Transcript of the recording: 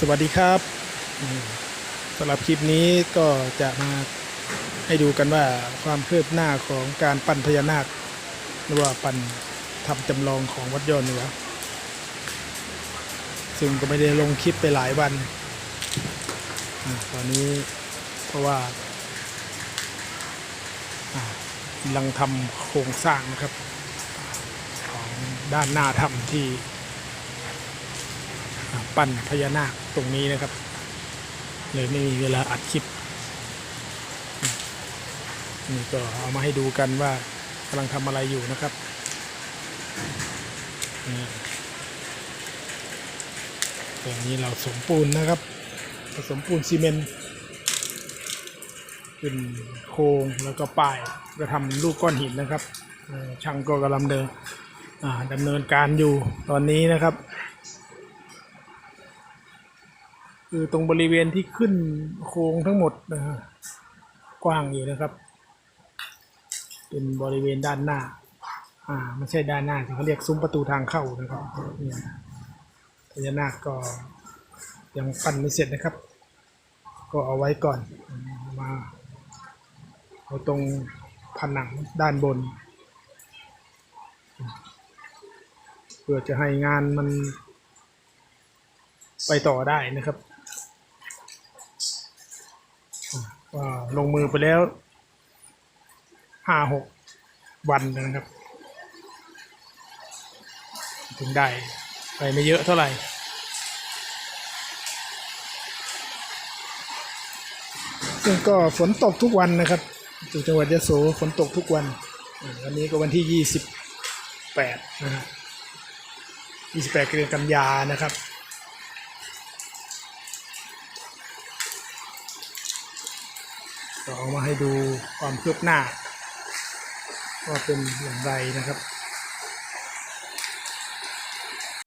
สวัสดีครับสำหรับคลิปนี้ก็จะมาให้ดูกันว่าความคืบหน้าของการปั้นพญานาคหรือว่าปั้นทำจำลองของวัดยอดเหนือซึ่งก็ไม่ได้ลงคลิปไปหลายวันอตอนนี้เพราะว่ากำลังทำโครงสร้างนะครับ ของด้านหน้าถ้ำที่ปั้นพญานาค ตรงนี้นะครับ เลยไม่มีเวลาอัดคลิปนี่ก็เอามาให้ดูกันว่ากำลังทำอะไรอยู่นะครับนี่ตรงนี้เราสมปูนนะครับ ผสมปูนซีเมนต์ขึ้นโครงแล้วก็ป้ายก็ทำลูกก้อนหินนะครับช่างก็กำลังเดินดำเนินการอยู่ตอนนี้นะครับ คือตรงบริเวณที่ขึ้นโค้งทั้งหมดนะฮะกว้างอยู่นะครับ เป็นบริเวณด้านหน้า อ่าไม่ใช่ด้านหน้าที่เขาเรียกซุ้มประตูทางเข้านะครับเนี่ยพญานาคก็ยังปั้นไม่เสร็จนะครับ ก็เอาไว้ก่อนมาเอาตรงผนังด้านบน เพื่อจะให้งานมันไปต่อได้นะครับว่า ลงมือไปแล้วห้าหกวันนะครับ ถึงได้ไปไม่เยอะเท่าไหร่ซึ่งก็ฝนตกทุกวันนะครับอยู่จังหวัดยะโสฝนตกทุกวันวันนี้ก็วันที่ยี่สิบแปดนะฮะยี่สิบแปดกันยานะครับ ก็เอามาให้ดูความคืบหน้าว่าเป็นอย่างไรนะครับ